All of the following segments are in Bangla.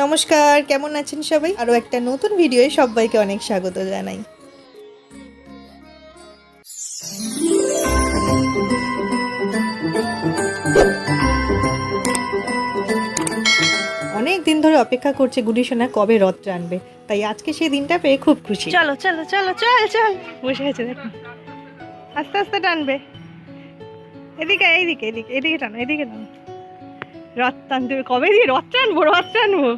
নমস্কার, কেমন আছেন সবাই? আরও একটা নতুন ভিডিওয়ে সবাইকে অনেক স্বাগত জানাই। অনেক দিন ধরে অপেক্ষা করছে গুডি সোনা কবে রথ টানবে তাই আজকে সেই দিনটা পেয়ে খুব খুশি। চলো চলো চলো, চল চল, বসে আছে, দেখো। আস্তে আস্তে টানবে। এদিকে, এইদিকে, এদিকে এদিকে টানো এদিকে টানো। রথ কবে দিয়ে রথ টানবো রথ টানবো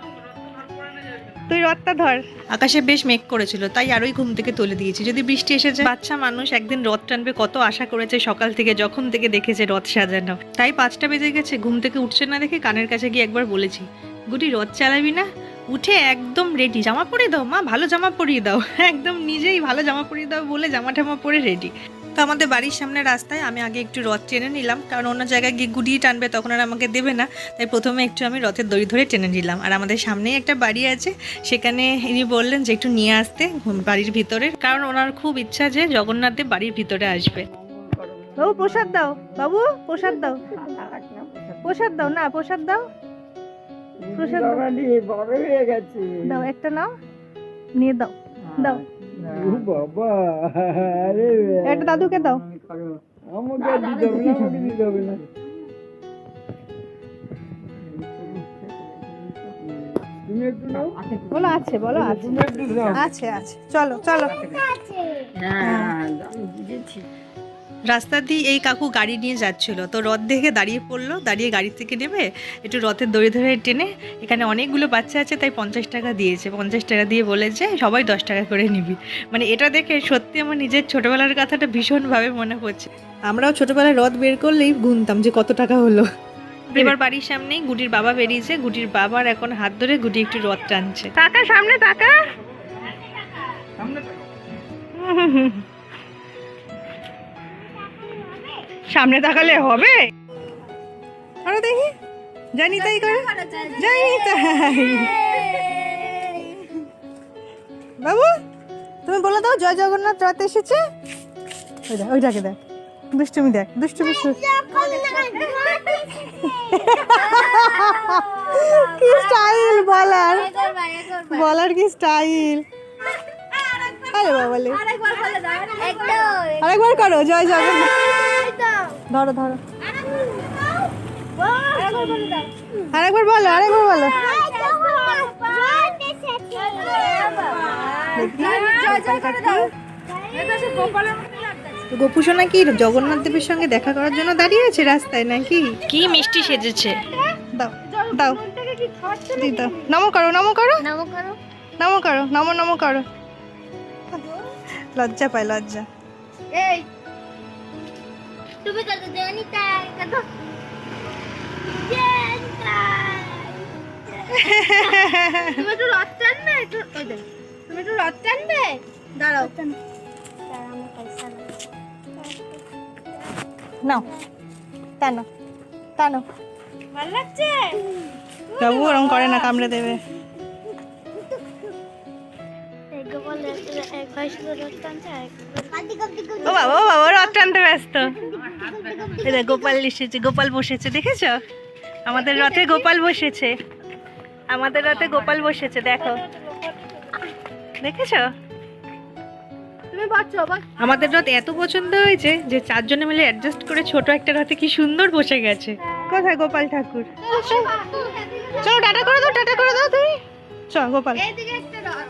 তুই রথটা ধর। আকাশে বেশ মেঘ করেছিল, তাই আরোই ঘুম থেকে তুলে দিয়েছি। যদি বৃষ্টি বাচ্চা মানুষ একদিন রথ টানবে, কত আশা করেছে সকাল থেকে, যখন থেকে দেখেছে রথ সাজানো। তাই পাঁচটা বেজে গেছে, ঘুম থেকে উঠছে না দেখে কানের কাছে গিয়ে একবার বলেছি গুটি রথ চালাবি না? উঠে একদম রেডি জামা পরিয়ে দাও, মা, ভালো জামা পরিয়ে দাও। একদম নিজেই ভালো জামা পরিয়ে দাও বলে জামা টামা পরে রেডি তো আমাদের বাড়ির সামনে রাস্তায় আমি আগে একটু রথ টেনে নিলাম কারণ অন্য জায়গায় গিয়ে গুডিয়ে টানবে তখন আর আমাকে দেবে না। তাই প্রথমে একটু আমি রথের দড়ি ধরে টেনে নিলাম। আর আমাদের সামনেই একটা বাড়ি আছে সেখানে ইনি বললেন যে একটু নিয়ে আসতে বাড়ির ভিতরে কারণ ওনার খুব ইচ্ছা যে জগন্নাথ দেব বাড়ির ভিতরে আসবে। বাবু প্রসাদ দাও। বাবু প্রসাদ দাও। প্রসাদ দাও না প্রসাদ দাও। প্রসাদ দাও। বাবালি বড় হয়ে গেছে। দাও একটা নাও। নিয়ে দাও দাও। ও বাবা আরে একটা দাদুকে দাও। আমাকে দিতে হবে না আমাকে দিতে হবে না। তুমি একটু নাও। বলো আছে বলো আছে। চলো চলো। হ্যাঁ বুঝেছি রাস্তা দিয়ে এই কাকু গাড়ি নিয়ে যাচ্ছিল। তো রথ দেখে দাঁড়িয়ে পড়ল দাঁড়িয়ে গাড়ি থেকে নেবে একটু রথের দড়ি ধরে টেনে এখানে অনেকগুলো বাচ্চা আছে তাই পঞ্চাশ টাকা দিয়েছে। পঞ্চাশ টাকা দিয়ে বলেছে সবাই দশ টাকা করে নিবি। মানে এটা দেখে সত্যি আমার নিজের ছোটবেলার কথাটা ভীষণভাবে মনে পড়ছে। আমরাও ছোটবেলায় রথ বের করলেই গুনতাম যে কত টাকা হলো। এবার বাড়ির সামনেই গুটির বাবা বেরিয়েছে গুটির বাবার এখন হাত ধরে গুটি একটু রথ টানছে। টাকা সামনে টাকা সামনে তাকালে হবে? আরে দেখি। জানি তাই করে। জানি তাই। বাবু তুমি বলে দাও জয় জগন্নাথ রথ এসেছে? ওই দেখ ওইটাকে দেখ। দুষ্টুমি দেখ দুষ্টুমি কি স্টাইল বলার? বলার কি স্টাইল আরে বাবালে। আরেকবার করো জয় জগন্নাথ। ধরো ধরো। আরেকবার বলো আরেকবার বলো। গোপুসোনা কি জগন্নাথ দেবের সঙ্গে দেখা করার জন্য দাঁড়িয়ে আছে রাস্তায় নাকি? কি মিষ্টি সেজেছে। দাও দাও। দি দাও। নমো করো। নমো করো। নমো করো নমো নমো করো। লজ্জা পায় লজ্জা। এই তুমি কত জানি তাই কত? তুমি একটু রথ টানবে? একটু ওই দেখ। তুমি একটু রথ টানবে? দাঁড়াও। নাও টানো টানো। ভালো লাগছে? বাবু ওরম করে না কামড়ে দেবে। ও বাবা ও বাবা রথ টানতে ব্যস্ত এই গোপাল এসেছে গোপাল বসেছে দেখেছ আমাদের রথে গোপাল বসেছে আমাদের রথে গোপাল বসেছে দেখো দেখেছ আমাদের রথ এত পছন্দ হয়েছে যে চারজনে মিলে অ্যাডজাস্ট করে ছোট একটা রথে কি সুন্দর বসে গেছে কোথায় গোপাল ঠাকুর চলো টাটা করে দাও টাটা করে দাও তুমি চল গোপাল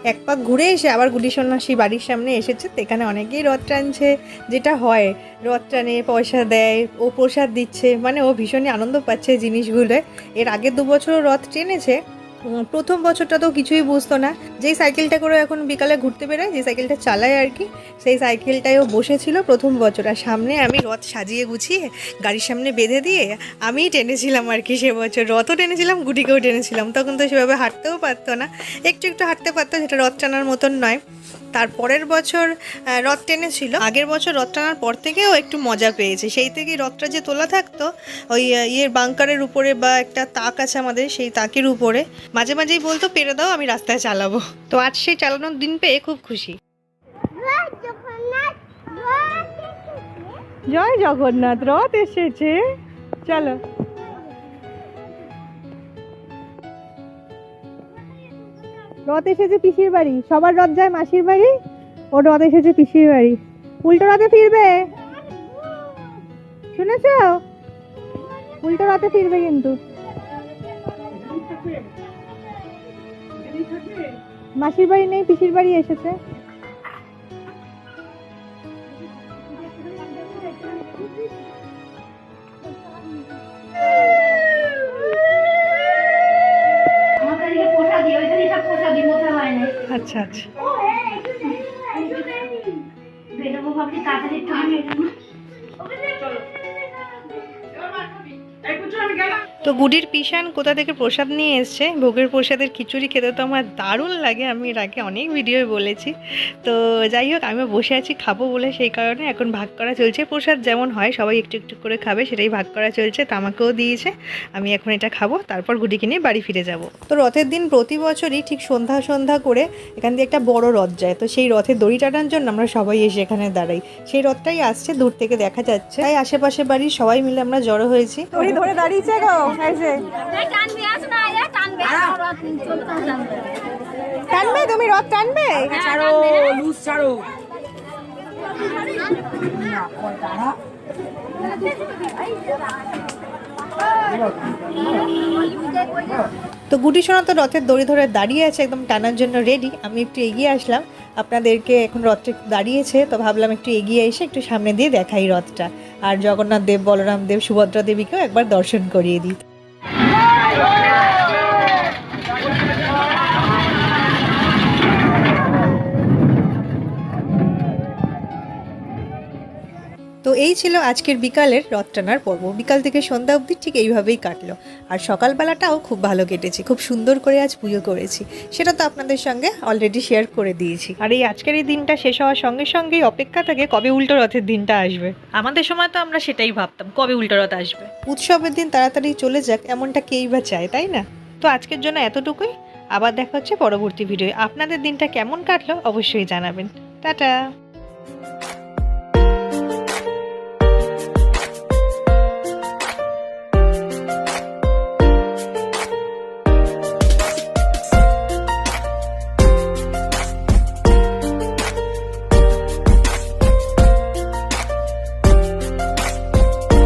এক পাক ঘুরে এসে আবার গুডি সন্ন্যাসী বাড়ির সামনে এসেছে, তো এখানে অনেকেই রথ টানছে, যেটা হয়। রথ টানে, পয়সা দেয়, ও প্রসাদ দিচ্ছে মানে ও ভীষণই আনন্দ পাচ্ছে জিনিসগুলো। জিনিসগুলোয় এর আগে দু বছর রথ টেনেছে প্রথম বছরটা তো কিছুই বুঝতো না। যেই সাইকেলটা করে এখন বিকালে ঘুরতে বেরোয়, যে সাইকেলটা চালায় আর কি, সেই সাইকেলটায়ও বসেছিল প্রথম বছর। আর সামনে আমি রথ সাজিয়ে গুছিয়ে গাড়ির সামনে বেঁধে দিয়ে আমিই টেনেছিলাম আর কি সে বছর। রথও টেনেছিলাম, গুটিকেও টেনেছিলাম। তখন তো সেভাবে হাঁটতেও পারতো না। একটু একটু হাঁটতে পারতো যেটা রথ টানার মতন নয়। তার পরের বছর রথ টেনেছিল আগের বছর রথ টানার পর থেকেও একটু মজা পেয়েছে। সেই থেকেই রথটা যে তোলা থাকতো, ওই ইয়ের বাংকারের উপরে বা একটা তাক আছে আমাদের, সেই তাকের উপরে। মাঝে মাঝেই বলতো, পেরে দাও, আমি রাস্তায় চালাবো। তো আজ সেই চালানোর দিন পেয়ে খুব খুশি। জয় জগন্নাথ, রথ এসেছে। চলো। রথ এসেছে পিসির বাড়ি, সবার রথ যায় মাসির বাড়ি ও রথ এসেছে পিসির বাড়ি। উল্টো রথে ফিরবে? শুনেছ? উল্টো রথে ফিরবে কিন্তু। মাসির বাড়ি নেই, পিসির বাড়ি এসেছে। আচ্ছা আচ্ছা। তো গুডির পিসান কোথা থেকে প্রসাদ নিয়ে এসছে? ভোগের প্রসাদের খিচুড়ি খেতে তো আমার দারুণ লাগে, আমি এর আগে অনেক ভিডিওয়ে বলেছি। তো যাই হোক আমি বসে আছি, খাব বলে সেই কারণে এখন ভাগ করা চলছে। প্রসাদ যেমন হয়, সবাই একটু একটু করে খাবে, সেটাই ভাগ করা চলছে তো আমাকেও দিয়েছে, আমি এখন এটা খাব, তারপর গুডিকে নিয়ে বাড়ি ফিরে যাব। তো রথের দিন প্রতি বছরই ঠিক সন্ধ্যা সন্ধ্যা করে এখান দিয়ে একটা বড় রথ যায়। তো সেই রথের দড়ি টানার জন্য আমরা সবাই এসে এখানে দাঁড়াই। সেই রথটাই আসছে, দূর থেকে দেখা যাচ্ছে। তাই আশেপাশে বাড়ির সবাই মিলে আমরা জড়ো হয়েছি। ধরে দাঁড়িয়েছে টানবে? তুমি রথ টানবে? ছাড়ো লুজ ছাড়ো। তো গুটি সোনা তো রথের দড়ি ধরে দাঁড়িয়ে আছে একদম টানার জন্য রেডি আমি একটু এগিয়ে আসলাম। আপনাদেরকে এখন রথটা একটু দাঁড়িয়েছে তো ভাবলাম একটু এগিয়ে এসে একটু সামনে দিয়ে দেখাই রথটা। আর জগন্নাথ দেব বলরাম দেব সুভদ্রা দেবীকেও একবার দর্শন করিয়ে দিই। এই ছিল আজকের বিকালের রথ টানার পর্ব। বিকাল থেকে সন্ধ্যা অবধি ঠিক এইভাবেই কাটলো। আর সকালবেলাটাও খুব ভালো কেটেছে। খুব সুন্দর করে আজ পুজো করেছি। সেটা তো আপনাদের সঙ্গে অলরেডি শেয়ার করে দিয়েছি। আর এই আজকের এই দিনটা শেষ হওয়ার সঙ্গে সঙ্গেই অপেক্ষা থাকে কবে উল্টো রথের দিনটা আসবে। আমাদের সময় তো আমরা সেটাই ভাবতাম, কবে উল্টো রথ আসবে। উৎসবের দিন তাড়াতাড়ি চলে যাক, এমনটা কেই বা চায়, তাই না? তো আজকের জন্য এতটুকুই। আবার দেখা হচ্ছে পরবর্তী ভিডিও আপনাদের দিনটা কেমন কাটলো অবশ্যই জানাবেন। টাটা!